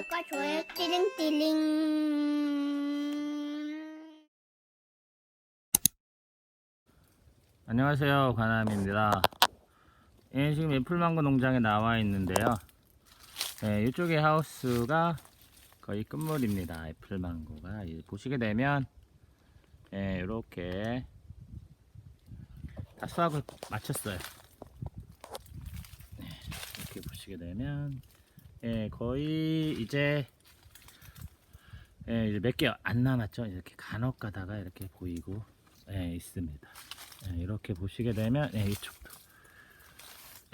구독과 좋아요 띠링띠링. 안녕하세요 관암입니다. 예, 지금 애플망고 농장에 나와 있는데요. 예, 이쪽에 하우스가 거의 끝물입니다. 애플망고가. 예, 보시게 되면 예, 이렇게 다 수확을 마쳤어요. 네, 이렇게 보시게 되면 예, 거의 이제 예, 이제 몇 개 안 남았죠 이렇게 간혹 가다가 이렇게 보이고 예, 있습니다 예, 이렇게 보시게 되면 예, 이쪽도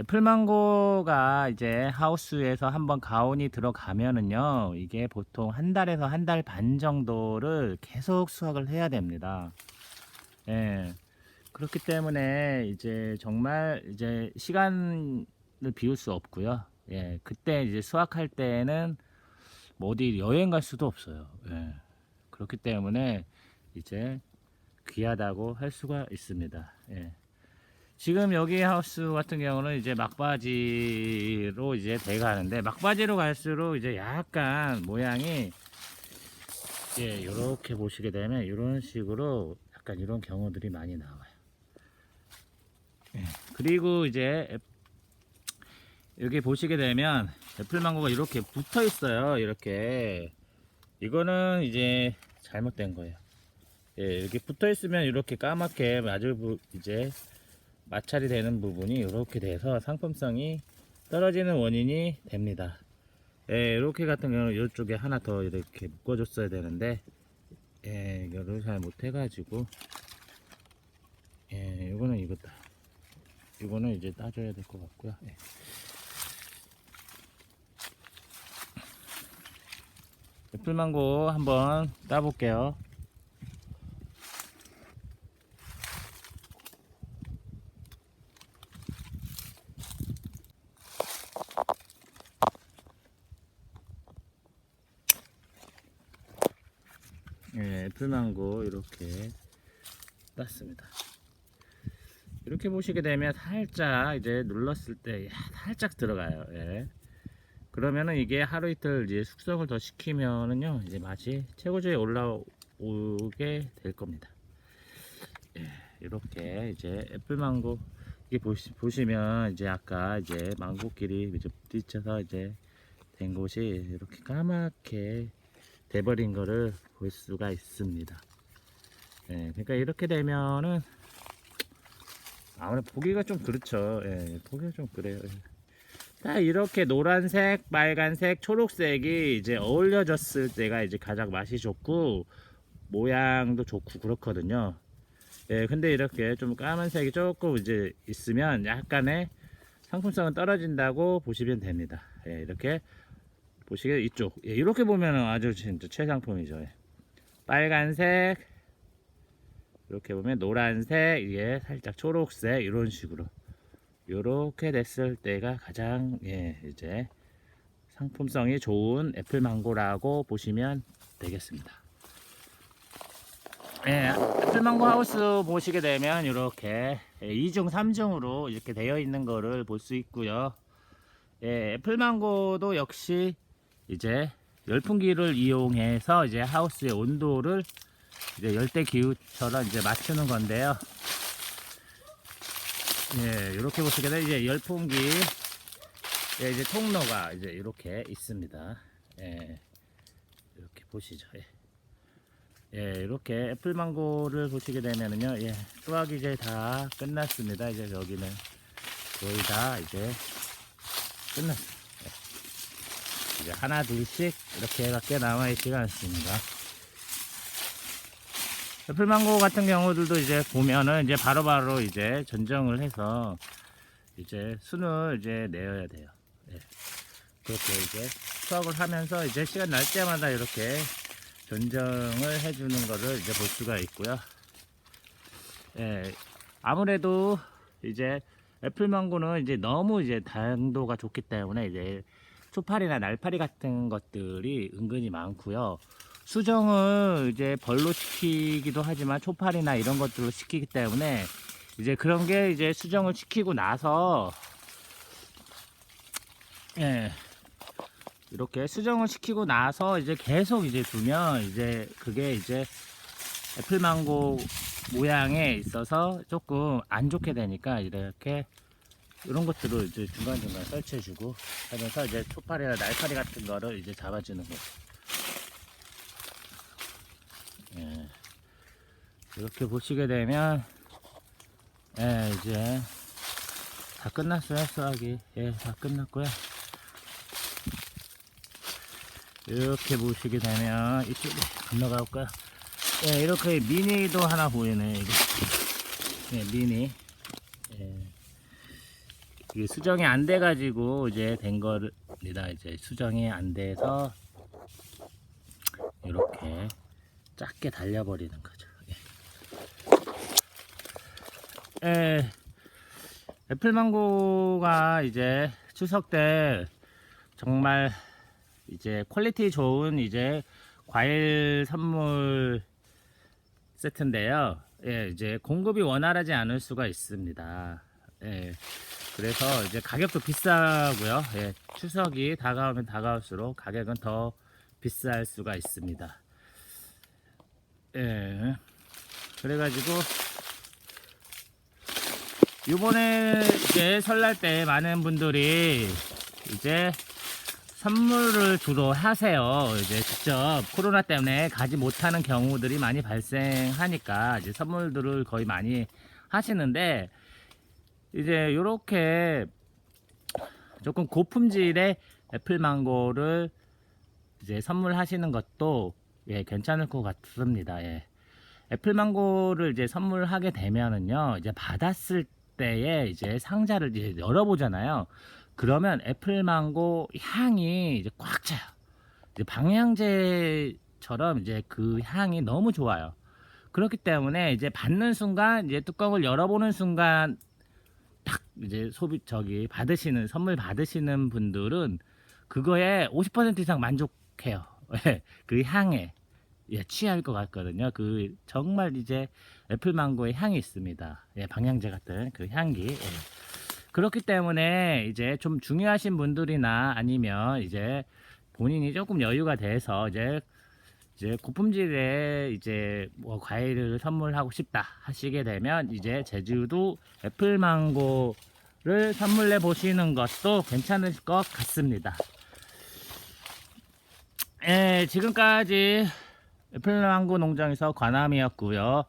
애플망고가 이제 하우스에서 한번 가온이 들어가면은요 이게 보통 한 달에서 한 달 반 정도를 계속 수확을 해야 됩니다. 예. 그렇기 때문에 이제 정말 이제 시간을 비울 수 없고요. 예. 그때 이제 수확할 때는 뭐 어디 여행 갈 수도 없어요. 예. 그렇기 때문에 이제 귀하다고 할 수가 있습니다. 예. 지금 여기 하우스 같은 경우는 이제 막바지로 이제 돼가는데 막바지로 갈수록 이제 약간 모양이 예, 이렇게 보시게 되면 이런 식으로 약간 이런 경우들이 많이 나와요. 예. 그리고 이제 애- 여기 보시게 되면 애플망고가 이렇게 붙어 있어요. 이렇게 이거는 이제 잘못된 거예요. 예, 이렇게 붙어 있으면 이렇게 까맣게 부- 이제 마찰이 되는 부분이 이렇게 돼서 상품성이 떨어지는 원인이 됩니다. 예, 이렇게 같은 경우는 이쪽에 하나 더 이렇게 묶어 줬어야 되는데, 예, 이거를 잘 못 해가지고, 예, 이거는 이거다. 이거는 이제 따줘야 될 것 같고요. 예. 애플망고 한번 따볼게요. 예, 애플망고 이렇게 땄습니다. 이렇게 보시게 되면 살짝 이제 눌렀을 때 야, 살짝 들어가요. 예. 그러면은 이게 하루 이틀 이제 숙성을 더 시키면은요 이제 맛이 최고조에 올라오게 될 겁니다. 예, 이렇게 이제 애플망고 이게 보시, 보시면 이제 아까 이제 망고끼리 이제 부딪혀서 이제 된 곳이 이렇게 까맣게 돼버린 거를 볼 수가 있습니다. 예, 그러니까 이렇게 되면은 아무래도 보기가 좀 그렇죠. 예, 보기가 좀 그래요. 예. 딱 이렇게 노란색, 빨간색, 초록색이 이제 어울려졌을 때가 이제 가장 맛이 좋고 모양도 좋고 그렇거든요. 예, 근데 이렇게 좀 까만색이 조금 이제 있으면 약간의 상품성은 떨어진다고 보시면 됩니다. 예, 이렇게 보시게 이쪽 예, 이렇게 보면은 아주 진짜 최상품이죠. 예. 빨간색 이렇게 보면 노란색 이게 살짝 초록색 이런 식으로 이렇게 됐을 때가 가장 예, 이제 상품성이 좋은 애플 망고라고 보시면 되겠습니다. 예, 애플 망고 하우스 보시게 되면 이렇게 2중, 3중으로 이렇게 되어 있는 거를 볼 수 있고요. 예, 애플 망고도 역시 이제 열풍기를 이용해서 이제 하우스의 온도를 이제 열대 기후처럼 이제 맞추는 건데요. 예, 이렇게 보시게 되면 이제 열풍기 예, 이제 통로가 이제 이렇게 있습니다. 예, 이렇게 보시죠. 예. 예, 이렇게 애플망고를 보시게 되면은요, 예, 수확이 이제 다 끝났습니다. 이제 여기는 거의 다 이제 끝났어요. 예. 이제 하나, 둘씩 이렇게밖에 남아있지가 않습니다. 애플망고 같은 경우들도 이제 보면은 이제 바로 바로 이제 전정을 해서 이제 순을 이제 내어야 돼요. 예. 그렇게 이제 수확을 하면서 이제 시간 날 때마다 이렇게 전정을 해주는 거를 이제 볼 수가 있고요. 예. 아무래도 이제 애플망고는 이제 너무 이제 당도가 좋기 때문에 이제 초파리나 날파리 같은 것들이 은근히 많고요. 수정을 이제 벌로 시키기도 하지만 초파리나 이런 것들로 시키기 때문에 이제 그런 게 이제 수정을 시키고 나서 예 이렇게 수정을 시키고 나서 이제 계속 이제 두면 이제 그게 이제 애플망고 모양에 있어서 조금 안 좋게 되니까 이렇게 이런 것들을 이제 중간중간 설치해주고 하면서 이제 초파리나 날파리 같은 거를 이제 잡아주는 거죠. 이렇게 보시게 되면 예, 이제 다 끝났어요 수학이 예, 다 끝났고요. 이렇게 보시게 되면 이쪽에 건너가 볼까요? 예, 이렇게 미니도 하나 보이네 이게. 예, 미니. 예. 이게 수정이 안 돼 가지고 이제 된 겁니다. 이제 수정이 안 돼서 이렇게 작게 달려버리는 거죠. 예. 예. 애플망고가 이제 추석 때 정말 이제 퀄리티 좋은 이제 과일 선물 세트인데요. 예, 이제 공급이 원활하지 않을 수가 있습니다. 예. 그래서 이제 가격도 비싸고요. 예, 추석이 다가오면 다가올수록 가격은 더 비쌀 수가 있습니다. 예. 그래가지고 요번에 이제 설날 때 많은 분들이 이제 선물을 주로 하세요. 이제 직접 코로나 때문에 가지 못하는 경우들이 많이 발생하니까 이제 선물들을 거의 많이 하시는데 이제 요렇게 조금 고품질의 애플 망고를 이제 선물하시는 것도 예, 괜찮을 것 같습니다. 예. 애플 망고를 이제 선물하게 되면은요, 이제 받았을 때에 이제 상자를 이제 열어보잖아요. 그러면 애플 망고 향이 이제 꽉 차요. 이제 방향제처럼 이제 그 향이 너무 좋아요. 그렇기 때문에 이제 받는 순간 이제 뚜껑을 열어보는 순간 딱 이제 소비 저기 받으시는 선물 받으시는 분들은 그거에 50% 이상 만족해요. 예, 그 향에 예, 취할 것 같거든요. 그 정말 이제 애플 망고의 향이 있습니다. 예, 방향제 같은 그 향기. 예. 그렇기 때문에 이제 좀 중요하신 분들이나 아니면 이제 본인이 조금 여유가 돼서 이제 이제 고품질의 이제 뭐 과일을 선물하고 싶다 하시게 되면 이제 제주도 애플 망고를 선물해 보시는 것도 괜찮을 것 같습니다. 예, 지금까지 애플 망고 농장에서 관함이었고요.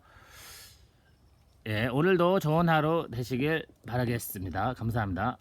예, 오늘도 좋은 하루 되시길 바라겠습니다. 감사합니다.